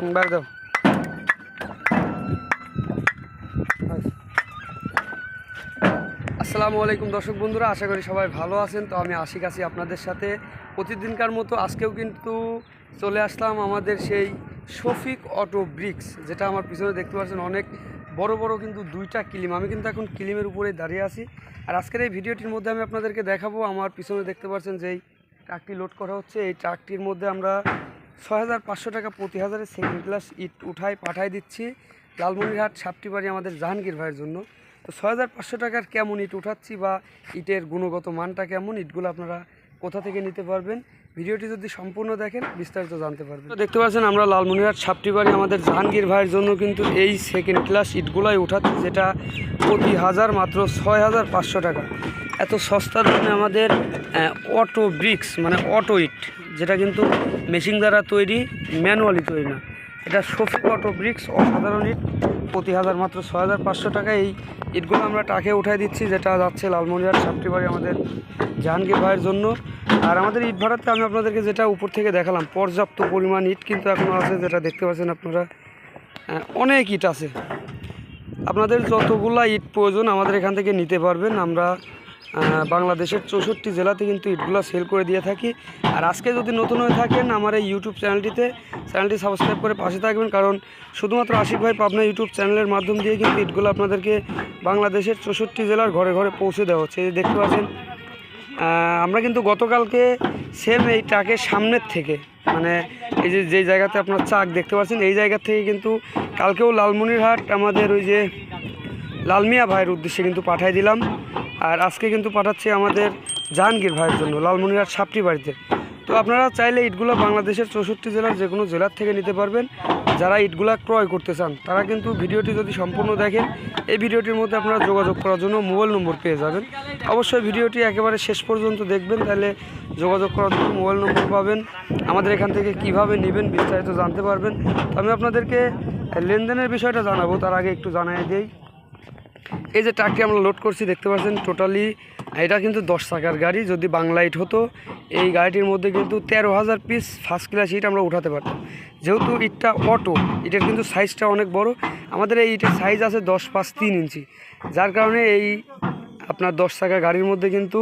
বার আসসালামু আলাইকুম দর্শক বন্ধুরা, আশা করি সবাই ভালো আছেন। তো আমি আশিক আছি আপনাদের সাথে। প্রতিদিনকার মতো আজকেও কিন্তু চলে আসলাম আমাদের সেই শফিক অটো ব্রিক্স, যেটা আমার পিছনে দেখতে পাচ্ছেন অনেক বড় বড় কিন্তু দুইটা কিলিম। আমি কিন্তু এখন কিলিমের উপরে দাঁড়িয়ে আছি। আর আজকের এই ভিডিওটির মধ্যে আমি আপনাদেরকে দেখাবো, আমার পিছনে দেখতে পাচ্ছেন যেই ট্রাকটি লোড করা হচ্ছে, এই ট্রাকটির মধ্যে আমরা ছয় হাজার পাঁচশো টাকা প্রতি হাজারে সেকেন্ড ক্লাস ইট উঠাই পাঠাই দিচ্ছি। লালমনিরহাট, সাপটিবাড়ি আমাদের জাহাঙ্গীর ভাইয়ের জন্য। তো ছয় হাজার পাঁচশো টাকার কেমন ইট উঠাচ্ছি বা ইটের গুণগত মানটা কেমন, ইটগুলো আপনারা কোথা থেকে নিতে পারবেন? ভিডিওটি যদি সম্পূর্ণ দেখেন, বিস্তারিত জানতে পারবেন। দেখতে পাচ্ছেন আমরা লালমনিরহাট, সাপটিবাড়ি আমাদের জাহাঙ্গীর ভাইয়ের জন্য কিন্তু এই সেকেন্ড ক্লাস ইটগুলাই উঠাচ্ছি, যেটা প্রতি হাজার মাত্র ছয় হাজার পাঁচশো টাকা। এত সস্তার দামে আমাদের অটো ব্রিক্স মানে অটো ইট, যেটা কিন্তু মেশিন দ্বারা তৈরি, ম্যানুয়ালি তৈরি না। এটা শফিক অটো ব্রিক্স অসাধারণ ইট, প্রতি হাজার মাত্র ছয় হাজার পাঁচশো টাকা। এই ইটগুলো আমরা টাকে উঠাই দিচ্ছি, যেটা যাচ্ছে লালমনিরহাট, সাপটিবাড়ি আমাদের জাহাঙ্গীর ভাইয়ের জন্য। আর আমাদের ইট ভাড়াতে আমি আপনাদেরকে যেটা উপর থেকে দেখালাম, পর্যাপ্ত পরিমাণ ইট কিন্তু এখনও আছে, যেটা দেখতে পাচ্ছেন আপনারা। অনেক ইট আছে। আপনাদের যতগুলা ইট প্রয়োজন আমাদের এখান থেকে নিতে পারবেন। আমরা বাংলাদেশের চৌষট্টি জেলাতে কিন্তু ইটগুলো সেল করে দিয়ে থাকি। আর আজকে যদি নতুন হয়ে থাকেন আমার এই ইউটিউব চ্যানেলটিতে চ্যানেলটি সাবস্ক্রাইব করে পাশে থাকবেন, কারণ শুধুমাত্র আশিক ভাই পাবনা ইউটিউব চ্যানেলের মাধ্যম দিয়ে কিন্তু ইটগুলো আপনাদেরকে বাংলাদেশের চৌষট্টি জেলার ঘরে ঘরে পৌঁছে দেওয়া হচ্ছে। দেখতে পাচ্ছেন আমরা কিন্তু গতকালকে সেম এই ট্রাকের সামনের থেকে মানে এই যে যেই জায়গাতে আপনার চাক দেখতে পাচ্ছেন, এই জায়গা থেকে কিন্তু কালকেও লালমনিরহাট আমাদের ওই যে লালমিয়া ভাইয়ের উদ্দেশ্যে কিন্তু পাঠাই দিলাম। আর আজকে কিন্তু পাঠাচ্ছি আমাদের জাহাঙ্গীর ভাইয়ের জন্য, লালমনিরহাট সাপটি বাড়িতে। তো আপনারা চাইলে ইটগুলো বাংলাদেশের চৌষট্টি জেলার যে কোনো জেলার থেকে নিতে পারবেন। যারা ইটগুলা ক্রয় করতে চান, তারা কিন্তু ভিডিওটি যদি সম্পূর্ণ দেখেন, এই ভিডিওটির মধ্যে আপনারা যোগাযোগ করার জন্য মোবাইল নম্বর পেয়ে যাবেন। অবশ্যই ভিডিওটি একেবারে শেষ পর্যন্ত দেখবেন, তাহলে যোগাযোগ করার জন্য মোবাইল নম্বর পাবেন। আমাদের এখান থেকে কীভাবে নেবেন বিস্তারিত জানতে পারবেন। আমি আপনাদেরকে লেনদেনের বিষয়টা জানাব, তার আগে একটু জানাই দিই। এই যে ট্রাকটি আমরা লোড করছি, দেখতে পাচ্ছেন টোটালি এটা কিন্তু দশ চাকার গাড়ি, যদি বাংলাইট হতো, এই গাড়িটির মধ্যে কিন্তু তেরো হাজার পিস ফার্স্ট ক্লাস ইট আমরা উঠাতে পারতাম। যেহেতু ইটটা অটো ইটের কিন্তু সাইজটা অনেক বড়, আমাদের এই ইটের সাইজ আছে দশ পাঁচ তিন ইঞ্চি। যার কারণে এই আপনার দশ চাকা গাড়ির মধ্যে কিন্তু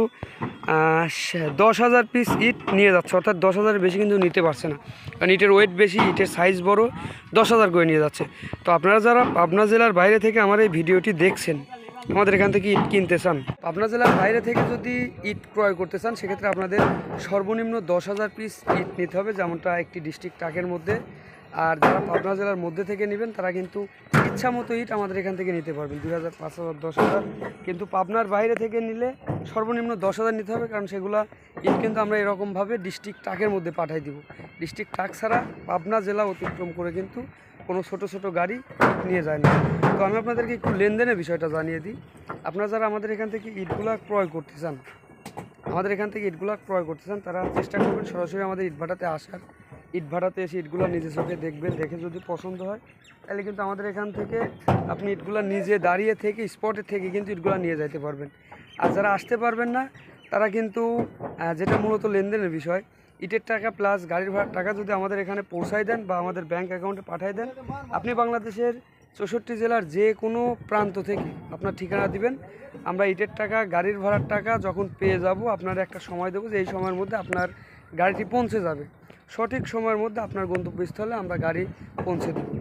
দশ হাজার পিস ইট নিয়ে যাচ্ছে, অর্থাৎ দশ হাজারের বেশি কিন্তু নিতে পারছে না। কারণ ইটের ওয়েট বেশি, ইটের সাইজ বড়, দশ হাজার করে নিয়ে যাচ্ছে। তো আপনারা যারা পাবনা জেলার বাইরে থেকে আমার এই ভিডিওটি দেখছেন, আমাদের এখান থেকে ইট কিনতে চান, পাবনা জেলার বাইরে থেকে যদি ইট ক্রয় করতে চান, সেক্ষেত্রে আপনাদের সর্বনিম্ন দশ হাজার পিস ইট নিতে হবে, যেমনটা একটি ডিস্ট্রিক্ট ট্রাকের মধ্যে। আর যারা পাবনা জেলার মধ্যে থেকে নেবেন, তারা কিন্তু ইচ্ছা মতো ইট আমাদের এখান থেকে নিতে পারবেন। দুই হাজার, পাঁচ হাজার, দশ হাজার। কিন্তু পাবনার বাইরে থেকে নিলে সর্বনিম্ন দশ হাজার নিতে হবে, কারণ সেগুলা ইট কিন্তু আমরা এরকমভাবে ডিস্ট্রিক্ট ট্রাকের মধ্যে পাঠাই দিব। ডিস্ট্রিক্ট ট্রাক ছাড়া পাবনা জেলা অতিক্রম করে কিন্তু কোনো ছোট ছোট গাড়ি নিয়ে যায় না। তো আমি আপনাদেরকে একটু লেনদেনের বিষয়টা জানিয়ে দিই। আপনারা যারা আমাদের এখান থেকে ইটগুলা ক্রয় করতে চান, আমাদের এখান থেকে ইটগুলা ক্রয় করতে চান, তারা চেষ্টা করবেন সরাসরি আমাদের ইটভাটাতে আসার। ইটভাটাতে এসে ইটগুলো নিজে চোখে দেখবেন, দেখে যদি পছন্দ হয়, তাহলে কিন্তু আমাদের এখান থেকে আপনি ইটগুলো নিজে দাঁড়িয়ে থেকে স্পটের থেকে কিন্তু ইটগুলো নিয়ে যাইতে পারবেন। আর যারা আসতে পারবেন না, তারা কিন্তু যেটা মূলত লেনদেনের বিষয়, ইটের টাকা প্লাস গাড়ির ভাড়ার টাকা যদি আমাদের এখানে পৌঁছায় দেন বা আমাদের ব্যাংক অ্যাকাউন্টে পাঠিয়ে দেন, আপনি বাংলাদেশের চৌষট্টি জেলার যে কোনো প্রান্ত থেকে আপনার ঠিকানা দিবেন। আমরা ইটের টাকা, গাড়ির ভাড়ার টাকা যখন পেয়ে যাব, আপনার একটা সময় দেবো যে এই সময়ের মধ্যে আপনার গাড়িটি পৌঁছে যাবে। সঠিক সময়ের মধ্যে আপনার গন্তব্যস্থলে আমরা গাড়ি পৌঁছে দেবো।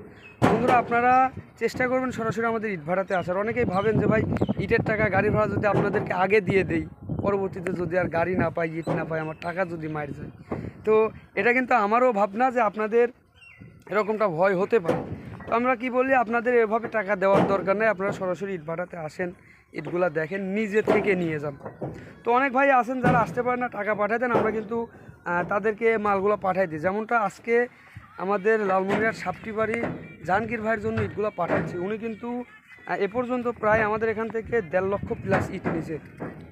বন্ধুরা, আপনারা চেষ্টা করবেন সরাসরি আমাদের ইট ভাড়াতে আসার। অনেকেই ভাবেন যে, ভাই, ইটের টাকা গাড়ি ভাড়া যদি আপনাদেরকে আগে দিয়ে দেই, পরবর্তীতে যদি আর গাড়ি না পাই, ইট না পাই, আমার টাকা যদি মার যায়। তো এটা কিন্তু আমারও ভাবনা যে, আপনাদের এরকমটা ভয় হতে পারে। তো আমরা কি বলি, আপনাদের এভাবে টাকা দেওয়ার দরকার নেই। আপনারা সরাসরি ইট ভাড়াতে আসেন, ইটগুলা দেখেন, নিজে থেকে নিয়ে যান। তো অনেক ভাই আছেন, যারা আসতে পারেন না, টাকা পাঠাতেন। আমরা কিন্তু তাদেরকে মালগুলো পাঠাই দিই। যেমনটা আজকে আমাদের লালমনিরহাট সাপটি বাড়ি জাহাঙ্গীর ভাইয়ের জন্য ইটগুলো পাঠাচ্ছি। উনি কিন্তু এ পর্যন্ত প্রায় আমাদের এখান থেকে দেড় লক্ষ প্লাস ইট নিয়েছে।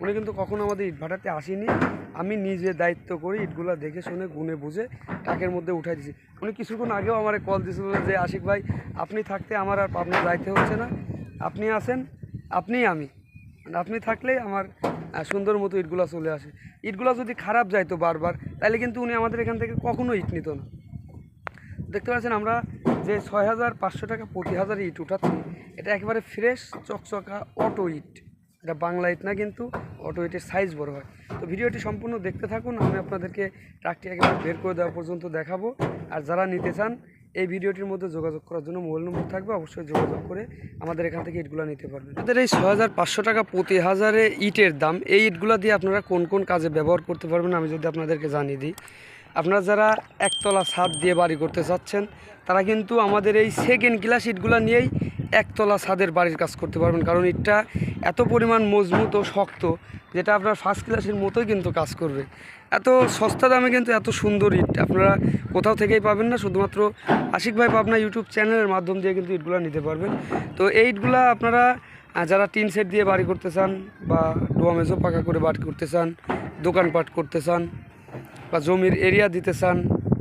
উনি কিন্তু কখনো আমাদের ইট ভাটাতে আসেনি। আমি নিজে দায়িত্ব করি ইটগুলো দেখে শুনে, গুনে বুঝে টাকের মধ্যে উঠাই দিয়েছি। উনি কিছুক্ষণ আগেও আমার কল দিয়েছিল যে, আশিক ভাই, আপনি থাকতে আমার আর আপনার যাইতে হচ্ছে না। আপনি আসেন আপনি আমি। আপনি থাকলেই আমার সুন্দর মতো ইটগুলো চলে আসে। ইটগুলো যদি খারাপ যাইতো বারবার তাহলে কিন্তু উনি আমাদের এখান থেকে কখনো ইট নিত না। দেখতে পাচ্ছেন আমরা যে ছয় হাজার পাঁচশো টাকা প্রতি হাজার ইট উঠাচ্ছি, এটা একেবারে ফ্রেশ, চকচকা অটো ইট। এটা বাংলা ইট না কিন্তু, অটো ইটের সাইজ বড় হয়। তো ভিডিওটি সম্পূর্ণ দেখতে থাকুন, আমি আপনাদেরকে ট্রাকটি একেবারে বের করে দেওয়া পর্যন্ত দেখাবো। আর যারা নিতে চান এই ভিডিওটির মধ্যে যোগাযোগ করার জন্য মোবাইল নম্বর থাকবে। অবশ্যই যোগাযোগ করে আমাদের এখান থেকে ইটগুলো নিতে পারবেন। আমাদের এই ছয় হাজার পাঁচশো টাকা প্রতি হাজারে ইটের দাম, এই ইটগুলো দিয়ে আপনারা কোন কোন কাজে ব্যবহার করতে পারবেন আমি যদি আপনাদেরকে জানিয়ে দিই। আপনারা যারা একতলা ছাদ দিয়ে বাড়ি করতে চাচ্ছেন, তারা কিন্তু আমাদের এই সেকেন্ড ক্লাস ইটগুলো নিয়েই একতলা ছাদের বাড়ির কাজ করতে পারবেন। কারণ ইটটা এত পরিমাণ মজবুত ও শক্ত, যেটা আপনার ফার্স্ট ক্লাসের মতোই কিন্তু কাজ করবে। এত সস্তা দামে কিন্তু এত সুন্দর ইট আপনারা কোথাও থেকেই পাবেন না। শুধুমাত্র আশিক ভাই পাবনা ইউটিউব চ্যানেলের মাধ্যম দিয়ে কিন্তু ইটগুলো নিতে পারবেন। তো এই ইটগুলো আপনারা যারা টিন সেট দিয়ে বাড়ি করতে চান বা ডোয়ামেজো পাকা করে বাড়ি করতে চান, দোকানপাট করতে চান বা জমির এরিয়া দিতে চান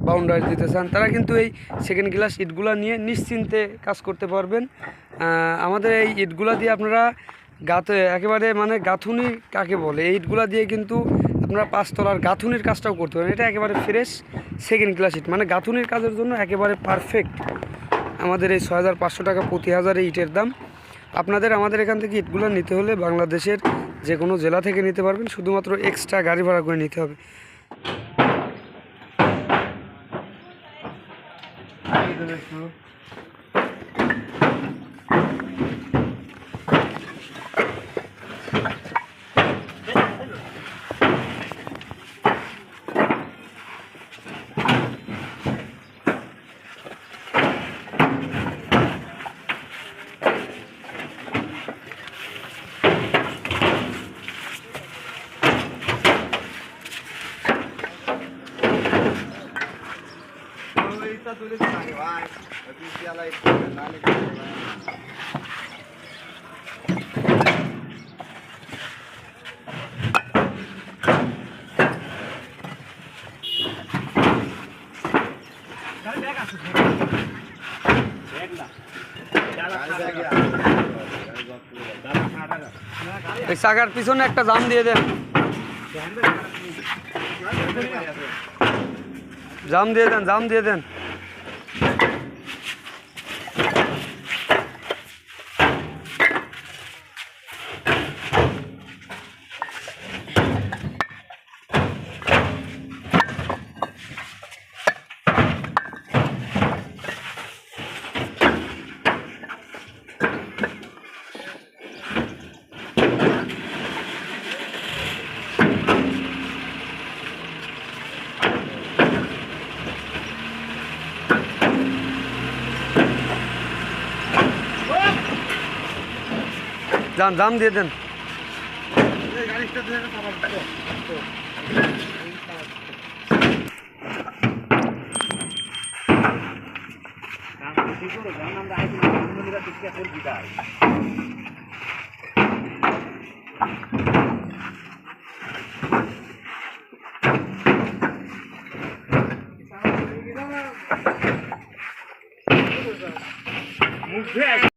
বাউন্ডারি দিতে চান, তারা কিন্তু এই সেকেন্ড ক্লাস ইটগুলা নিয়ে নিশ্চিন্তে কাজ করতে পারবেন। আমাদের এই ইটগুলা দিয়ে আপনারা গাত একেবারে মানে গাঁথুনি কাকে বলে? এই ইটগুলা দিয়ে কিন্তু আপনারা পাঁচতলার গাঁথুনির কাজটাও করতে পারেন। এটা একেবারে ফ্রেশ সেকেন্ড ক্লাস ইট। মানে গাঁথুনির কাজের জন্য একেবারে পারফেক্ট আমাদের এই ছয় হাজার পাঁচশো টাকা প্রতি হাজার ইটের দাম। আপনাদের, আমাদের এখান থেকে ইটগুলো নিতে হলে বাংলাদেশের যে কোনো জেলা থেকে নিতে পারবেন। শুধুমাত্র এক্সট্রা গাড়ি ভাড়া করে নিতে হবে। 还有这个是 এই চাকার পিছনে একটা জাম দিয়ে দেন জাম দিয়ে দেন জাম দিয়ে দেন Thank you. জাম জাম দিয়ে দেন। আমরা